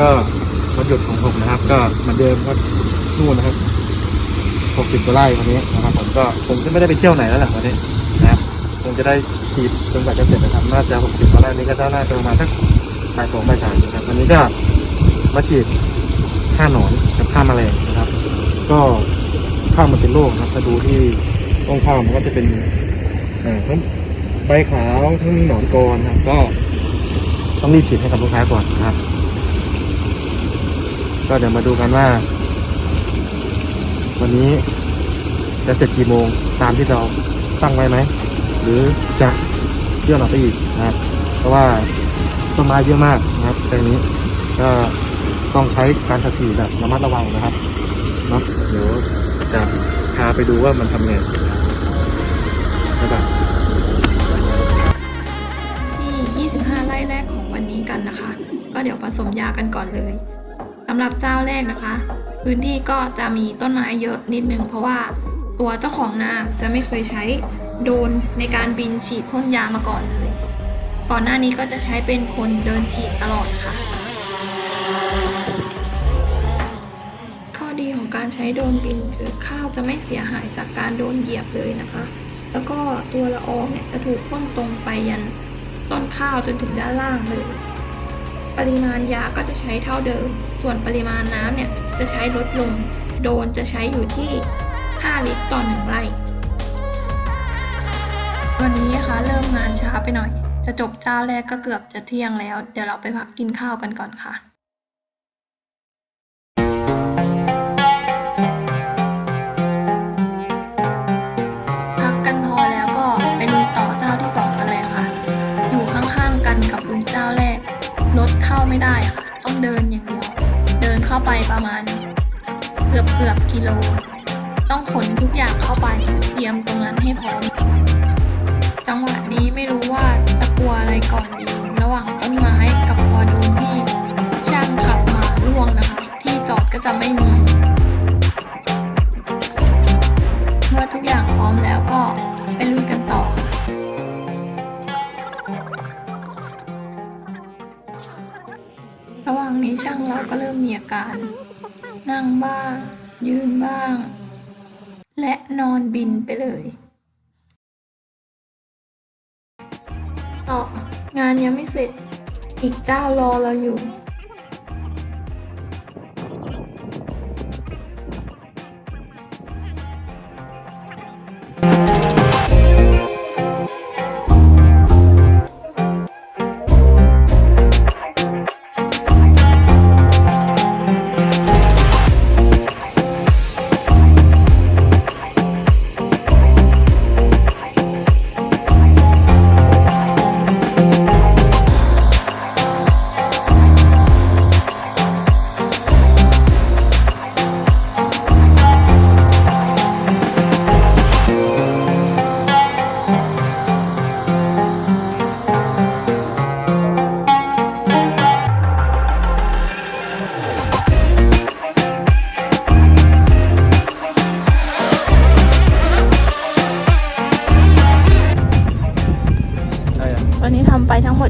ก็วันหยุดของผมนะครับ ก็เหมือนเดิมก็นู่นนะครับหกสิบกว่าไร่วันนี้นะครับผมก็คงจะไม่ได้ไปเที่ยวไหนแล้วแหละวันนี้นะครับคงจะได้ฉีดจนกว่าจะเสร็จนะครับน่าจะหกสิบกว่าไร่นี้ก็น่าจะประมาณสักบ่ายสองบ่ายสามนะครับวันนี้ก็มาฉีดฆ่าหนอนกับฆ่าแมลงนะครับ ก็ข้าวมันเป็นโรคนะครับถ้าดูที่ต้นข้าวมันก็จะเป็นอ่อทั้งใบขาวทั้งหนอนกรนะครับก็ต้องรีบฉีดให้กับลูกค้าก่อนนะครับ ก็เดี๋ยวมาดูกันว่า วันนี้จะเสร็จกี่โมงตามที่เราตั้งไว้ไหม หรือจะเลื่อนออกไปอีกนะครับ เพราะว่าต้นไม้เยอะมากนะครับแปลงนี้ก็ต้องใช้การขับขี่แบบระมัดระวังนะครับเนาะเดี๋ยวจะพาไปดูว่ามันทำไงนะครับที่ 25 ไร่แรกของวันนี้กันนะคะ ก็เดี๋ยวผสมยากันก่อนเลย สำหรับเจ้าแรกนะคะ พื้นที่ก็จะมีต้นไม้เยอะนิดนึง เพราะว่าตัวเจ้าของนาจะไม่เคยใช้โดรนในการบินฉีดพ่นยามาก่อนเลย ก่อนหน้านี้ก็จะใช้เป็นคนเดินฉีดตลอดค่ะ ข้อดีของการใช้โดรนบินคือข้าวจะไม่เสียหายจากการโดนเหยียบเลยนะคะ แล้วก็ตัวละอองเนี่ยจะถูกพ่นตรงไปยันต้นข้าวจนถึงด้านล่างเลย ปริมาณยาก็จะใช้เท่าเดิม ส่วนปริมาณน้ำเนี่ยจะใช้ลดลง โดนจะใช้อยู่ที่ 5 ลิตรต่อ 1 ไร่ วันนี้นะคะเริ่มงานช้าไปหน่อย จะจบเจ้าแรกก็เกือบจะเที่ยงแล้ว เดี๋ยวเราไปพักกินข้าวกันก่อนค่ะพักกันพอแล้วก็ไปลุยต่อเจ้าที่สองกันเลยค่ะอยู่ข้างๆกันกับเจ้าแรกรถเข้าไม่ได้ค่ะต้องเดินาไปประมาณเกือบเกือบกิโล ต้องขนทุกอย่างเข้าไปเตรียมตรงนั้นให้พร้อม จังหวะนี้ไม่รู้ว่า ระหว่างนี้ช่างเราก็เริ่มมีอาการ นั่งบ้าง ยืนบ้าง และนอนบินไปเลยต่องานยังไม่เสร็จอีกเจ้ารอเราอยู่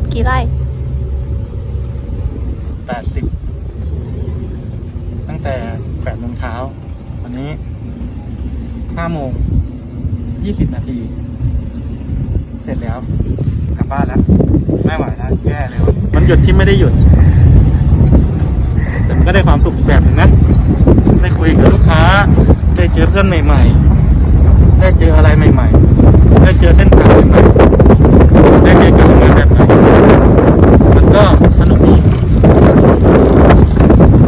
ดกี่ไร่แปดสิบตั้งแต่แปดโมงเช้าวันนี้ห้าโมงยี่สิบนาที เสร็จแล้ว กลับบ้านแล้ว ไม่ไหวแล้วแย่เลยว่ะมันหยุดที่ไม่ได้หยุด แต่มันก็ได้ความสุขอีกแบบหนึ่งนะ ได้คุยกับลูกค้า ได้เจอเพื่อนใหม่ๆ ได้เจออะไรใหม่ ๆ ได้เจอเส้นทางใหม่ๆได้เจอการทำงานแบบใหม่ มัน ก็สนุกดี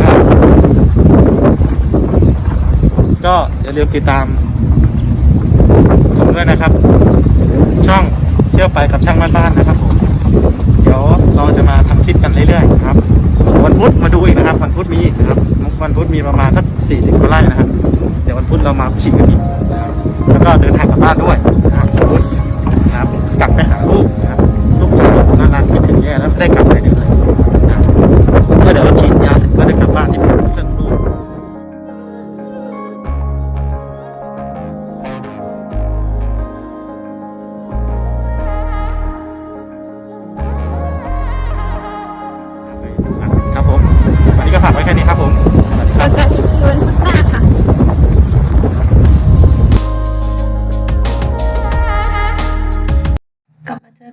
ครับก็อย่าลืมติดตามผมด้วยนะครับ ช่องเที่ยวไปกับช่างบ้านๆนะครับผมเดี๋ยวเราจะมาทำคลิปกันเรื่อยๆครับ วันพุธมาดูอีกนะครับ วันพุธมีนะครับ วันพุธมีประมาณสักสี่สิบกว่าไร่นะครับ เดี๋ยววันพุธเรามาฉีดกันอีกแล้วก็เดินทางกลับบ้านด้วย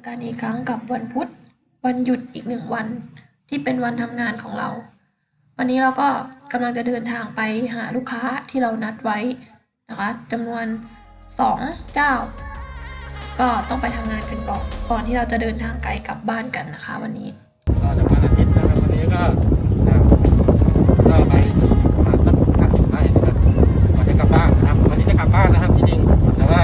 การอีกครั้งกับวันพุธ วันหยุดอีกหนึ่งวัน ที่เป็นวันทำงานของเรา วันนี้เราก็กำลังจะเดินทางไปหาลูกค้าที่เรานัดไว้นะคะจำนวนสองเจ้า ก็ต้องไปทำงานกันก่อนก่อนที่เราจะเดินทางไกลกลับบ้านกันนะคะ วันนี้ก็จากวันอาทิตย์นะครับวันนี้ก็นะครับก็ไปที่ประมาณสักห้าสิบไร่นะครับก่อนจะกลับบ้านนะครับวันนี้จะกลับบ้านนะครับจริงๆแต่ว่า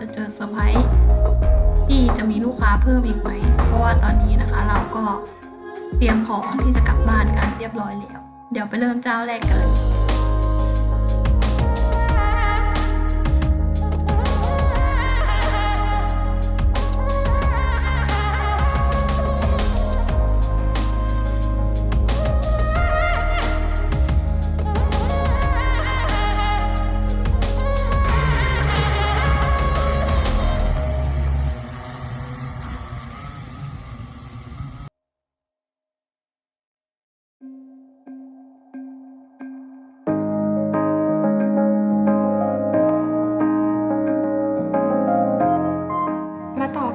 จะเจอเซอร์ไพรส์ที่จะมีลูกค้าเพิ่มอีกไหม เพราะว่าตอนนี้นะคะเราก็เตรียมของที่จะกลับบ้านกันเรียบร้อยแล้ว เดี๋ยวไปเริ่มเจ้าแรกกันเลย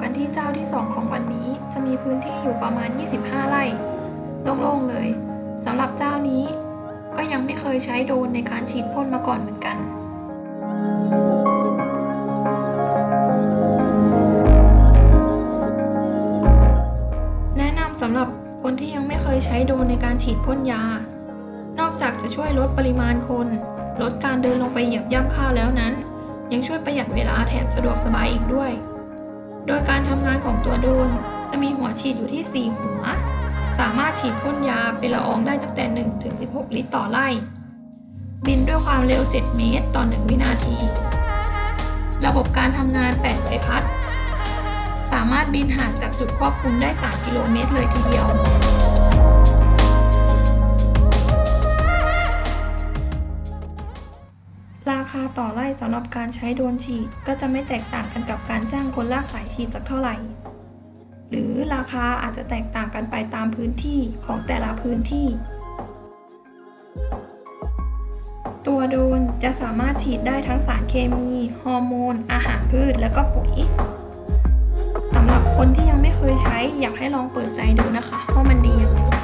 กันที่เจ้าที่ 2 ของวันนี้จะมีพื้นที่อยู่ประมาณ 25 ไร่โล่งๆเลยสำหรับเจ้านี้ก็ยังไม่เคยใช้โดรนในการฉีดพ่นมาก่อนเหมือนกัน แนะนำสำหรับคนที่ยังไม่เคยใช้โดรนในการฉีดพ่นยา นอกจากจะช่วยลดปริมาณคน ลดการเดินลงไปเหยียบย่ำข้าวแล้วนั้น ยังช่วยประหยัดเวลาแถมสะดวกสบายอีกด้วย โดยการทำงานของตัวโดรนจะมีหัวฉีดอยู่ที่ 4 หัว สามารถฉีดพ่นยาเป็นละอองได้ตั้งแต่ 1 ถึง 16 ลิตรต่อไร่ บินด้วยความเร็ว 7 เมตรต่อ 1 วินาที ระบบการทำงาน 8 ใบพัด สามารถบินห่างจากจุดควบคุมได้ 3 กิโลเมตรเลยทีเดียว ราคาต่อไร่สำหรับการใช้โดนฉีดก็จะไม่แตกต่างกันกับการจ้างคนลากสายฉีดสักเท่าไหร่ หรือราคาอาจจะแตกต่างกันไปตามพื้นที่ของแต่ละพื้นที่ ตัวโดนจะสามารถฉีดได้ทั้งสารเคมี ฮอร์โมน อาหารพืช และก็ปุ๋ยสำหรับคนที่ยังไม่เคยใช้อยากให้ลองเปิดใจดูนะคะว่ามันดียังไง